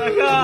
Saha.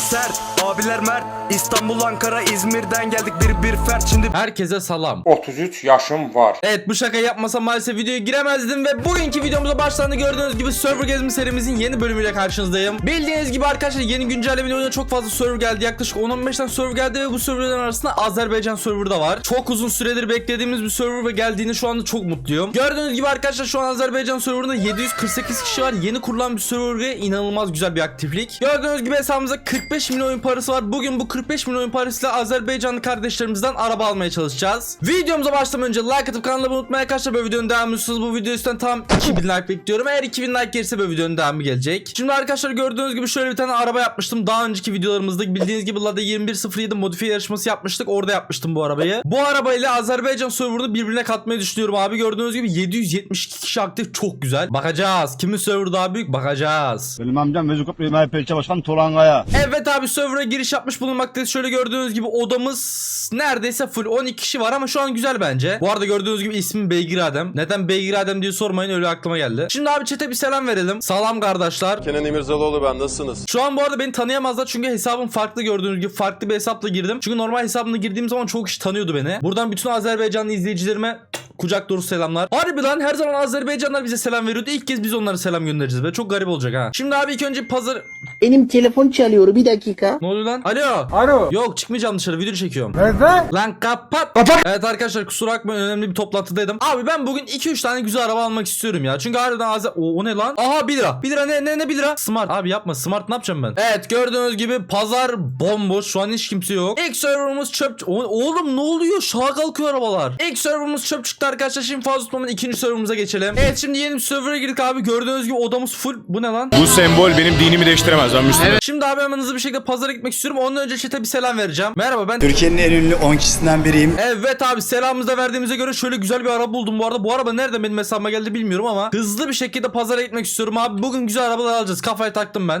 Sert, abiler mert İstanbul, Ankara, İzmir'den geldik bir bir fert Şimdi Herkese salam. 33 yaşım var. Evet bu şaka yapmasam maalesef videoya giremezdim ve bugünkü videomuza başlandı gördüğünüz gibi server gezme serimizin yeni bölümüyle karşınızdayım. Bildiğiniz gibi arkadaşlar yeni güncellemeyle oyuna çok fazla server geldi. Yaklaşık 10-15 tane server geldi ve bu serverlerin arasında Azerbaycan server da var. Çok uzun süredir beklediğimiz bir server ve geldiğini şu anda çok mutluyum. Gördüğünüz gibi arkadaşlar şu an Azerbaycan serverında 748 kişi var. Yeni kurulan bir server ve inanılmaz güzel bir aktiflik. Gördüğünüz gibi hesabımızda 45 milyon oyun parası var. Bugün bu 45 milyon oyun parasıyla Azerbaycanlı kardeşlerimizden araba almaya çalışacağız. Videomuza başlamadan önce like atıp kanala abone unutmayın arkadaşlar. Böyle videonun devamı istiyorsanız bu video üstten tam 2000 like bekliyorum. Eğer 2000 like gelirse böyle videonun devamı gelecek. Şimdi arkadaşlar gördüğünüz gibi şöyle bir tane araba yapmıştım. Daha önceki videolarımızda bildiğiniz gibi Lada 2107 modifiye yarışması yapmıştık. Orada yapmıştım bu arabayı. Bu arabayla Azerbaycan serverını birbirine katmayı düşünüyorum abi. Gördüğünüz gibi 772 kişi aktif çok güzel. Bakacağız. Kimin server daha büyük bakacağız. Benim amcam Vezukop MHP Başkan Tolangaya. Evet abi server'a giriş yapmış bulunmaktayız. Şöyle gördüğünüz gibi odamız neredeyse full 12 kişi var ama şu an güzel bence. Bu arada gördüğünüz gibi ismim Beygir Adem. Neden Beygir Adem diye sormayın öyle aklıma geldi. Şimdi abi chat'e bir selam verelim. Salam kardeşler. Kenan İmirzalıoğlu ben nasılsınız? Şu an bu arada beni tanıyamazlar çünkü hesabım farklı gördüğünüz gibi farklı bir hesapla girdim. Çünkü normal hesabımla girdiğim zaman çok kişi tanıyordu beni. Buradan bütün Azerbaycanlı izleyicilerime kucak dolusu selamlar. Harbi lan her zaman Azerbaycanlar bize selam veriyordu. İlk kez biz onlara selam göndereceğiz ve çok garip olacak ha. Şimdi abi ilk önce pazar... Benim telefon çalıyor bir dakika. Ne oluyor lan? Alo. Alo. Yok çıkmayacağım dışarı video çekiyorum. Nerede? Lan kapat. Kapat. Evet arkadaşlar kusura bakmayın önemli bir toplantıdaydım. Abi ben bugün 2-3 tane güzel araba almak istiyorum ya. Çünkü harbiden Azer... O, o ne lan? Aha 1 lira. 1 lira ne ne ne 1 lira? Smart. Abi yapma smart ne yapacağım ben? Evet gördüğünüz gibi pazar bomboş. Şu an hiç kimse yok. İlk serverımız çöp... O- oğlum ne oluyor? Şaha kalkıyor arabalar. İlk serverımız çöp çıktı arkadaşlar. Şimdi fazla tutmadan ikinci serverımıza geçelim. Evet şimdi yeni bir server'a girdik abi. Gördüğünüz gibi odamız full. Bu ne lan? Bu sembol benim dinimi değiştiremez. Ben Müslümanım. Şimdi abi hemen hızlı bir şekilde pazara gitmek istiyorum. Ondan önce chat'e bir selam vereceğim. Merhaba ben Türkiye'nin en ünlü 10 kişisinden biriyim Evet abi selamımızı da verdiğimize göre şöyle güzel bir araba buldum bu arada. Bu araba nereden benim hesabıma geldi bilmiyorum ama hızlı bir şekilde pazara gitmek istiyorum abi. Bugün güzel arabalar alacağız. Kafayı taktım ben.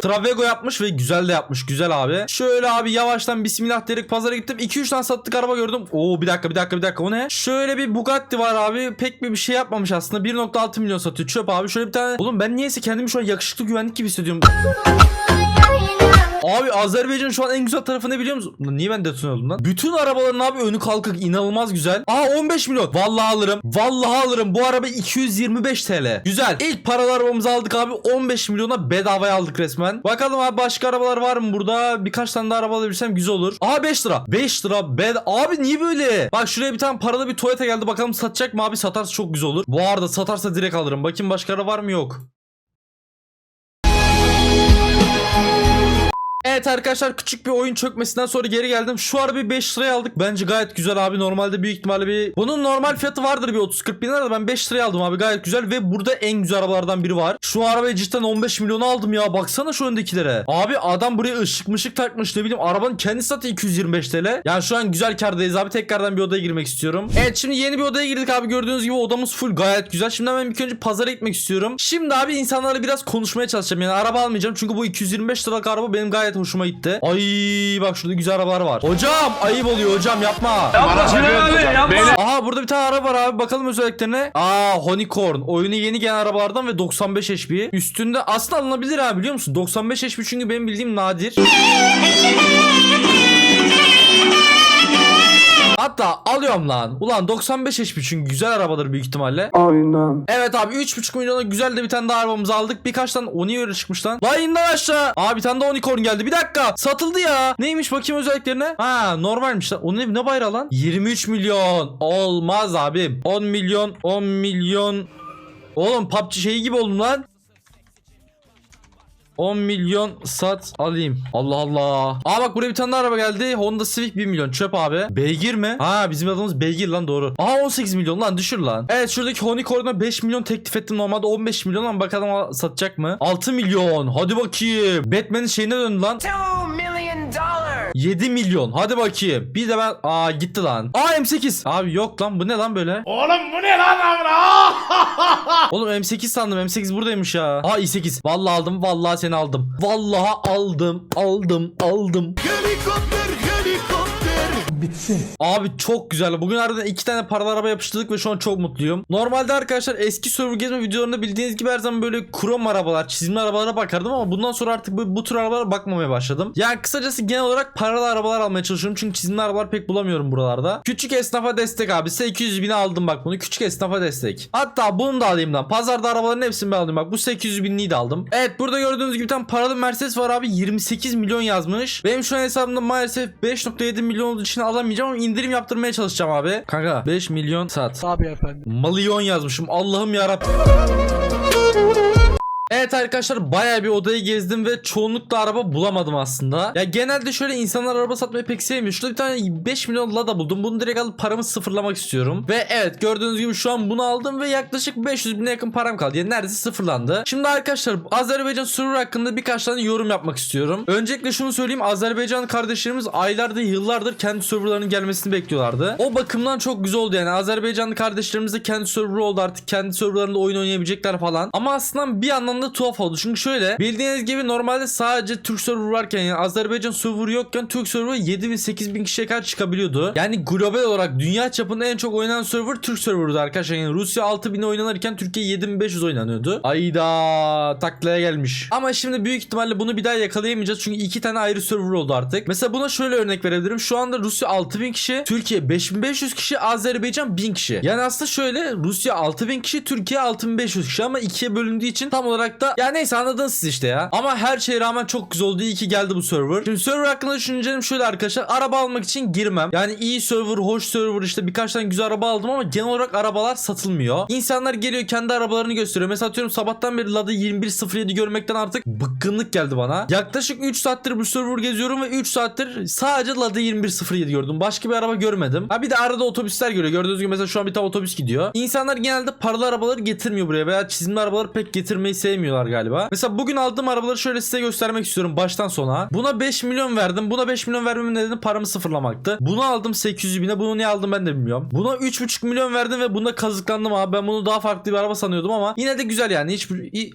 Travego yapmış ve güzel de yapmış. Güzel abi. Şöyle abi yavaştan bismillah diyerek pazara gittim. 2-3 tane sattık araba gördüm. Oo bir dakika bir dakika bir dakika o ne? Şöyle bir Bugatti var abi. Pek bir bir şey yapmamış aslında. 1.6 milyon satıyor. Çöp abi. Şöyle bir tane. Oğlum ben niyeyse kendimi şu an yakışıklı güvenlik gibi hissediyorum. Abi Azerbaycan'ın şu an en güzel tarafı ne biliyor musun? Niye ben detone oldum lan? Bütün arabaların abi önü kalkık inanılmaz güzel. Aa 15 milyon. Vallahi alırım. Vallahi alırım. Bu araba 225 TL. Güzel. İlk paralı arabamızı aldık abi. 15 milyona bedavaya aldık resmen. Bakalım abi başka arabalar var mı burada? Birkaç tane daha araba alabilsem güzel olur. Aa 5 lira. 5 lira. Bed abi niye böyle? Bak şuraya bir tane paralı bir Toyota geldi. Bakalım satacak mı abi? Satarsa çok güzel olur. Bu arada satarsa direkt alırım. Bakayım başka araba var mı? Yok. Evet arkadaşlar küçük bir oyun çökmesinden sonra geri geldim. Şu arabayı 5 liraya aldık. Bence gayet güzel abi. Normalde büyük ihtimalle bir... Bunun normal fiyatı vardır bir 30-40 bin lira ben 5 liraya aldım abi. Gayet güzel ve burada en güzel arabalardan biri var. Şu arabayı cidden 15 milyona aldım ya. Baksana şu öndekilere. Abi adam buraya ışık mışık takmış ne bileyim. Arabanın kendisi zaten 225 TL. Yani şu an güzel kardayız abi. Tekrardan bir odaya girmek istiyorum. Evet şimdi yeni bir odaya girdik abi. Gördüğünüz gibi odamız full gayet güzel. Şimdi hemen ilk önce pazara gitmek istiyorum. Şimdi abi insanlarla biraz konuşmaya çalışacağım. Yani araba almayacağım. Çünkü bu 225 liralık araba benim gayet hoşuma gitti. Ay bak şurada güzel arabalar var. Hocam ayıp oluyor hocam yapma. Aha burada bir tane araba var abi. Bakalım özelliklerine. Aa Honeycorn. Oyunu yeni gelen arabalardan ve 95 HP. Üstünde aslında alınabilir abi biliyor musun? 95 HP çünkü benim bildiğim nadir. Hatta alıyorum lan. Ulan 95 HP çünkü güzel arabadır büyük ihtimalle. Aynen. Evet abi 3.5 milyona güzel de bir tane daha arabamızı aldık. Birkaç tane Oni öyle çıkmış lan. Lan in lan aşağı. Aa bir tane de Unicorn geldi. Bir dakika. Satıldı ya. Neymiş bakayım özelliklerine. Ha normalmiş lan. O ne, ne bayrağı lan? 23 milyon. Olmaz abi. 10 milyon. 10 milyon. Oğlum PUBG şeyi gibi oldum lan. 10 milyon sat alayım. Allah Allah. Aa bak buraya bir tane araba geldi. Honda Civic 1 milyon. Çöp abi. Beygir mi? Ha bizim adımız Beygir lan doğru. Aa 18 milyon lan düşür lan. Evet şuradaki Honeycorn'a 5 milyon teklif ettim. Normalde 15 milyon ama bakalım satacak mı? 6 milyon. Hadi bakayım. Batman'in şeyine döndü lan. 7 milyon. Hadi bakayım. Bir de ben... Aa gitti lan. Aa M8. Abi yok lan bu ne lan böyle? Oğlum bu ne lan amına? Oğlum M8 sandım. M8 buradaymış ya. Aa i8. Vallahi aldım. Vallahi seni aldım. Vallahi aldım. Aldım. Aldım. Abi çok güzel. Bugün harbiden iki tane paralı araba yapıştırdık ve şu an çok mutluyum. Normalde arkadaşlar eski server gezme videolarında bildiğiniz gibi her zaman böyle krom arabalar, çizimli arabalara bakardım ama bundan sonra artık bu, bu tür arabalara bakmamaya başladım. Yani kısacası genel olarak paralı arabalar almaya çalışıyorum çünkü çizimli arabalar pek bulamıyorum buralarda. Küçük esnafa destek abi. 800 bine aldım bak bunu. Küçük esnafa destek. Hatta bunu da alayım lan. Pazarda arabaların hepsini ben alayım bak. Bu 800 binliği de aldım. Evet burada gördüğünüz gibi tane paralı Mercedes var abi. 28 milyon yazmış. Benim şu an hesabımda maalesef 5.7 milyon olduğu için alamayacağım ama indirim yaptırmaya çalışacağım abi. Kanka 5 milyon sat. Tabii efendim. Malyon yazmışım. Allah'ım yarabbim. Evet arkadaşlar bayağı bir odayı gezdim ve çoğunlukla araba bulamadım aslında. Ya genelde şöyle insanlar araba satmayı pek sevmiyor. Şurada bir tane 5 milyon Lada buldum. Bunu direkt alıp paramı sıfırlamak istiyorum. Ve evet gördüğünüz gibi şu an bunu aldım ve yaklaşık 500 bine yakın param kaldı. Yani neredeyse sıfırlandı. Şimdi arkadaşlar Azerbaycan server hakkında birkaç tane yorum yapmak istiyorum. Öncelikle şunu söyleyeyim. Azerbaycan kardeşlerimiz aylardır yıllardır kendi serverlarının gelmesini bekliyorlardı. O bakımdan çok güzel oldu yani. Azerbaycanlı kardeşlerimiz de kendi serverı oldu artık. Kendi serverlarında oyun oynayabilecekler falan. Ama aslında bir anlamda tuhaf oldu. Çünkü şöyle bildiğiniz gibi normalde sadece Türk server varken yani Azerbaycan server yokken Türk server 7000 8000 kişiye kadar çıkabiliyordu. Yani global olarak dünya çapında en çok oynanan server Türk server'dı arkadaşlar. Yani Rusya 6000 oynanırken Türkiye 7500 oynanıyordu. Ayda taklaya gelmiş. Ama şimdi büyük ihtimalle bunu bir daha yakalayamayacağız. Çünkü iki tane ayrı server oldu artık. Mesela buna şöyle örnek verebilirim. Şu anda Rusya 6000 kişi, Türkiye 5500 kişi, Azerbaycan 1000 kişi. Yani aslında şöyle Rusya 6000 kişi, Türkiye 6500 kişi ama ikiye bölündüğü için tam olarak da ya neyse anladınız siz işte ya. Ama her şeye rağmen çok güzel oldu. İyi ki geldi bu server. Şimdi server hakkında düşüncelerim şöyle arkadaşlar. Araba almak için girmem. Yani iyi server, hoş server işte birkaç tane güzel araba aldım ama genel olarak arabalar satılmıyor. İnsanlar geliyor kendi arabalarını gösteriyor. Mesela atıyorum sabahtan beri Lada 2107 görmekten artık bıkkınlık geldi bana. Yaklaşık 3 saattir bu server geziyorum ve 3 saattir sadece Lada 2107 gördüm. Başka bir araba görmedim. Ha bir de arada otobüsler görüyor. Gördüğünüz gibi mesela şu an bir tane otobüs gidiyor. İnsanlar genelde paralı arabaları getirmiyor buraya veya çizimli arabaları pek getirmeyi sevmiyorlar galiba. Mesela bugün aldığım arabaları şöyle size göstermek istiyorum baştan sona. Buna 5 milyon verdim. Buna 5 milyon vermemin nedeni paramı sıfırlamaktı. Bunu aldım 800 bine. Bunu niye aldım ben de bilmiyorum. Buna 3,5 milyon verdim ve bunda kazıklandım abi. Ben bunu daha farklı bir araba sanıyordum ama yine de güzel yani. Hiç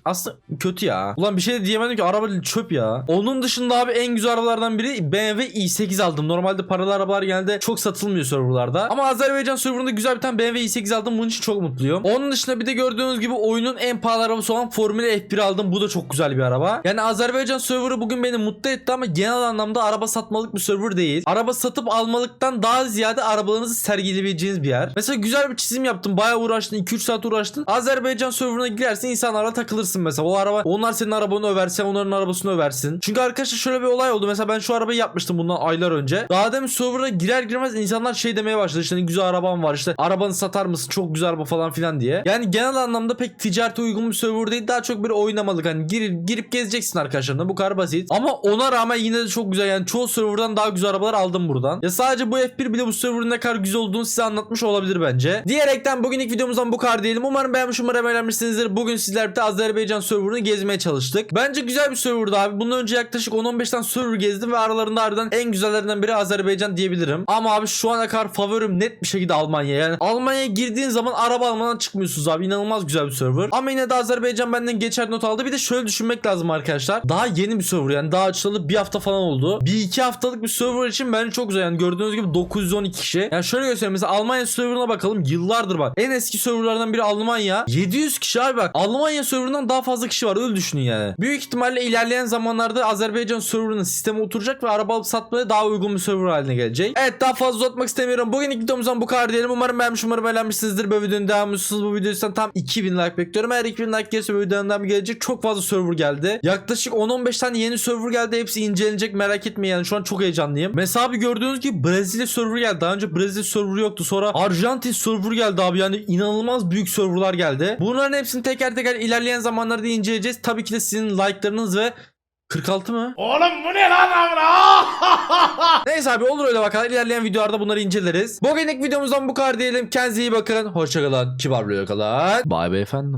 aslında kötü ya. Ulan bir şey de diyemedim ki araba çöp ya. Onun dışında abi en güzel arabalardan biri BMW i8 aldım. Normalde paralı arabalar genelde çok satılmıyor serverlarda. Ama Azerbaycan serverında güzel bir tane BMW i8 aldım. Bunun için çok mutluyum. Onun dışında bir de gördüğünüz gibi oyunun en pahalı arabası olan Formula F1 aldım. Bu da çok güzel bir araba. Yani Azerbaycan serverı bugün beni mutlu etti ama genel anlamda araba satmalık bir server değil. Araba satıp almalıktan daha ziyade arabalarınızı sergileyebileceğiniz bir yer. Mesela güzel bir çizim yaptım. Bayağı uğraştın. 2-3 saat uğraştın. Azerbaycan serverına girersin insanlarla takılırsın mesela. O araba onlar senin arabanı överse onların arabasını översin. Çünkü arkadaşlar şöyle bir olay oldu. Mesela ben şu arabayı yapmıştım bundan aylar önce. Daha demin server'a girer girmez insanlar şey demeye başladı. İşte güzel arabam var işte arabanı satar mısın? Çok güzel araba falan filan diye. Yani genel anlamda pek ticarete uygun bir server değil. Daha çok bir oynamalık. Hani gir, girip gezeceksin arkadaşlarına. Bu kadar basit. Ama ona rağmen yine de çok güzel. Yani çoğu serverdan daha güzel arabalar aldım buradan. Ya sadece bu F1 bile bu serverın ne kadar güzel olduğunu size anlatmış olabilir bence. Diyerekten bugünlük videomuzdan bu kadar diyelim. Umarım beğenmiş umarım eğlenmişsinizdir. Bugün sizler birlikte Azerbaycan serverını gezmeye çalıştık. Bence güzel bir serverdı abi. Bundan önce yaklaşık 10-15 tane server gezdim ve aralarında harbiden en güzellerinden biri Azerbaycan diyebilirim. Ama abi şu ana kadar favorim net bir şekilde Almanya. Yani Almanya'ya girdiğin zaman araba almadan çıkmıyorsunuz abi. İnanılmaz güzel bir server. Ama yine de Azerbaycan benden geçer not aldı. Bir de şöyle düşünmek lazım arkadaşlar. Daha yeni bir server yani daha açılalı bir hafta falan oldu. Bir iki haftalık bir server için bence çok güzel. Yani gördüğünüz gibi 912 kişi. Yani şöyle göstereyim mesela Almanya serverına bakalım. Yıllardır bak. En eski serverlardan biri Almanya. 700 kişi abi bak. Almanya serverından daha fazla kişi var. Öyle düşünün yani. Büyük ihtimalle ilerleyen zamanlarda Azerbaycan serverının sistemi oturacak ve araba alıp satmaya daha uygun bir server haline gelecek. Evet daha fazla uzatmak istemiyorum. Bugün videomuzdan bu kadar diyelim. Umarım beğenmiş umarım eğlenmişsinizdir. Böyle videonun devam ediyorsunuz. Bu videodan tam 2000 like bekliyorum. Eğer 2000 like gelirse bu videonun devamı gelecek. Çok fazla server geldi. Yaklaşık 10-15 tane yeni server geldi. Hepsi incelenecek merak etmeyin yani. Şu an çok heyecanlıyım. Mesela abi gördüğünüz gibi Brezilya server geldi. Daha önce Brezilya server yoktu. Sonra Arjantin server geldi abi. Yani inanılmaz büyük serverlar geldi. Bunların hepsini teker teker ilerleyen zamanlarda inceleyeceğiz. Tabii ki de sizin like'larınız ve 46 mı? Oğlum bu ne lan amına? Neyse abi olur öyle bakalım. İlerleyen videolarda bunları inceleriz. Bugünlük videomuzdan bu kadar diyelim. Kendinize iyi bakın. Hoşçakalın. Kibarlığı kalın. Bye bye efendim.